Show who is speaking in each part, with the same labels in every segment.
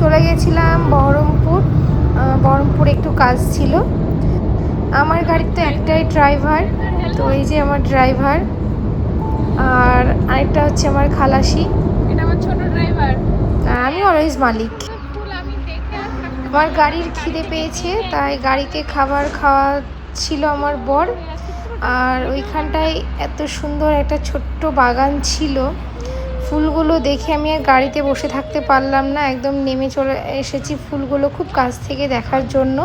Speaker 1: চলে গেছিলাম বহরমপুর। বহরমপুরে একটু কাজ ছিল। আমার গাড়ির তো একটাই ড্রাইভার তো এই যে আমার ড্রাইভার আর আরেকটা হচ্ছে আমার খালাসি।
Speaker 2: এটা আমার ছোট ড্রাইভার
Speaker 1: আমি অলওয়েজ মালিক। আমার গাড়ির খিদে পেয়েছে তাই গাড়িকে খাবার খাওয়া ছিল আমার বর। আর ওইখানটায় এত সুন্দর একটা ছোট্ট বাগান ছিল। ফুলগুলো দেখে আমি আর গাড়িতে বসে থাকতে পারলাম না। একদম নেমে চলে এসেছি ফুলগুলো খুব কাছ থেকে দেখার জন্য।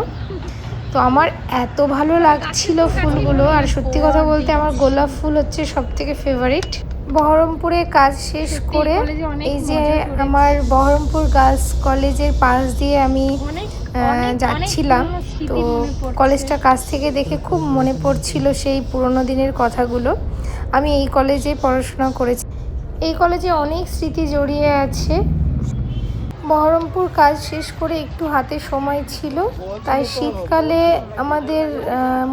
Speaker 1: তো আমার এত ভালো লাগছিল ফুলগুলো আর সত্যি কথা বলতে আমার গোলাপ ফুল হচ্ছে সব থেকে ফেভারিট বহরমপুরে কাজ শেষ করে এই যে আমার বহরমপুর গার্লস কলেজের পাশ দিয়ে আমি যাচ্ছিলাম। তো। কলেজটা কাছ থেকে দেখে খুব মনে পড়ছিল সেই পুরোনো দিনের কথাগুলো। আমি এই কলেজে পড়াশোনা করেছি। এই কলেজে অনেক স্মৃতি জড়িয়ে আছে। বহরমপুর কাজ শেষ করে একটু হাতে সময় ছিল, তাই শীতকালে আমাদের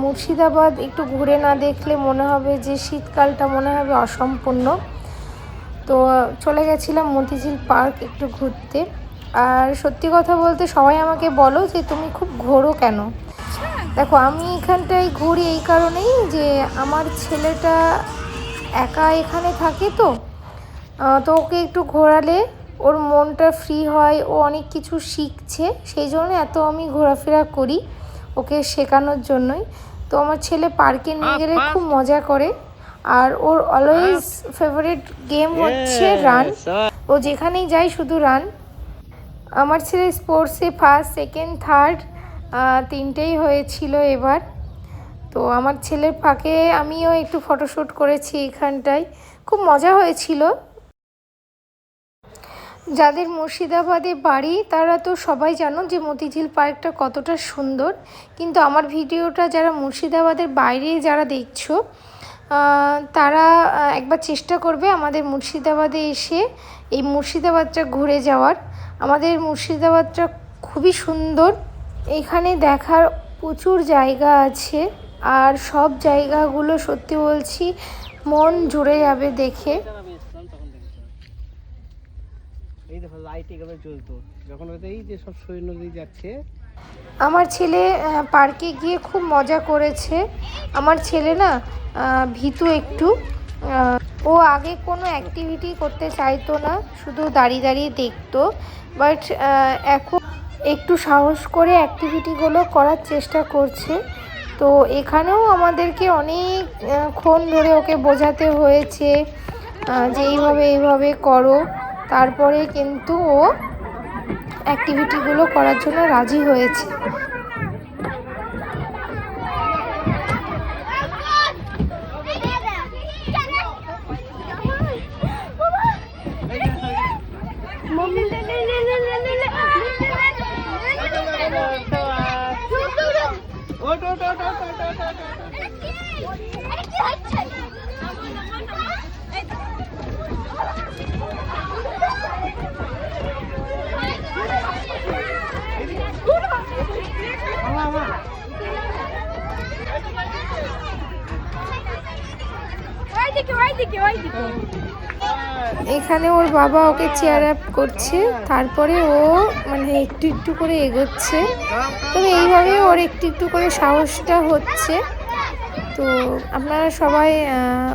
Speaker 1: মুর্শিদাবাদ একটু ঘুরে না দেখলে মনে হবে যে শীতকালটা মনে হবে অসম্পূর্ণ। তো চলে গেছিলাম মতিঝিল পার্ক একটু ঘুরতে। আর সত্যি কথা বলতে সবাই আমাকে বলো যে তুমি খুব ঘোরো কেন? দেখো, আমি এখানটায় ঘুরি এই কারণেই যে আমার ছেলেটা একা এখানে থাকে তো তো ওকে একটু ঘোরালে ওর মনটা ফ্রি হয় ও অনেক কিছু শিখছে সেই জন্য এত আমি ঘোরাফেরা করি ওকে শেখানোর জন্যই। তো আমার ছেলে পার্কে নিয়ে গেলে খুব মজা করে। আর ওর অলওয়েজ ফেভারিট গেম হচ্ছে রান ও যেখানেই যায় শুধু রান আমার ছেলে স্পোর্টসে ফার্স্ট সেকেন্ড থার্ড তিনটেই হয়েছিল এবার। তো আমার ছেলের ফাঁকে আমিও একটু ফটোশ্যুট করেছি এখানটায়। খুব মজা হয়েছিল। যাদের মুর্শিদাবাদে বাড়ি, তারা তো সবাই জানো যে মতিঝিল পার্কটা কতটা সুন্দর। কিন্তু আমার ভিডিওটা যারা মুর্শিদাবাদের বাইরে যারা দেখছ তারা একবার চেষ্টা করবে আমাদের মুর্শিদাবাদে এসে এই মুর্শিদাবাদটা ঘুরে যাওয়ার। আমাদের মুর্শিদাবাদটা খুবই সুন্দর। এখানে দেখার প্রচুর জায়গা আছে আর সব জায়গাগুলো সত্যি বলছি মন জুড়ে যাবে দেখে
Speaker 3: আমি এসেছিলাম তখন দেখেছিলাম এই দেখো লাইট এভাবে যখন যে সব সৈন্য দিয়ে যাচ্ছে।
Speaker 1: আমার ছেলে পার্কে গিয়ে খুব মজা করেছে। আমার ছেলে না ভীতু একটু। ও আগে কোনো অ্যাক্টিভিটি করতে চাইতো না, শুধু দাঁড়িয়ে দাঁড়িয়ে দেখতো। বাট এখন একটু সাহস করে অ্যাক্টিভিটিগুলো করার চেষ্টা করছে। তো এখানেও আমাদেরকে অনেক ক্ষণ ধরে ওকে বোঝাতে হয়েছে যে এইভাবে এইভাবে করো। তারপরে কিন্তু ও অ্যাক্টিভিটিগুলো করার জন্য রাজি হয়েছে।
Speaker 3: ওট ওট ওট ওট ওট ওট ওট আমা আমা
Speaker 2: ওইদিকে ওইদিকে ওইদিকে
Speaker 1: এখানে ওর বাবা ওকে চেয়ার আপ করছে, তারপরে ও মানে একটু একটু করে এগোচ্ছে। তবে এইভাবে ওর একটু একটু করে সাহসটা হচ্ছে। তো আপনারা সবাই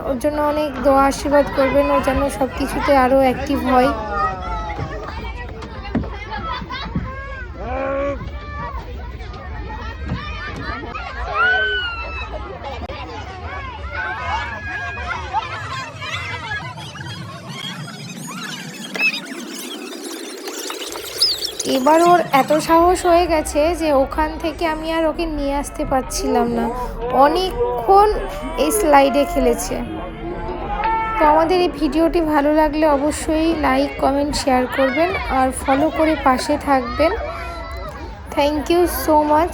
Speaker 1: ওর জন্য অনেক দোয়া আশীর্বাদ করবেন, ও জন্য সব কিছুতে আরও অ্যাক্টিভ হয়। এবার ওর এত সাহস হয়ে গেছে যে ওখান থেকে আমি আর ওকে নিয়ে আসতে পারছিলাম না। অনেকক্ষণ এই স্লাইডে খেলেছে। তো আমাদের এই ভিডিওটি ভালো লাগলে অবশ্যই লাইক কমেন্ট শেয়ার করবেন আর ফলো করে পাশে থাকবেন। Thank you so much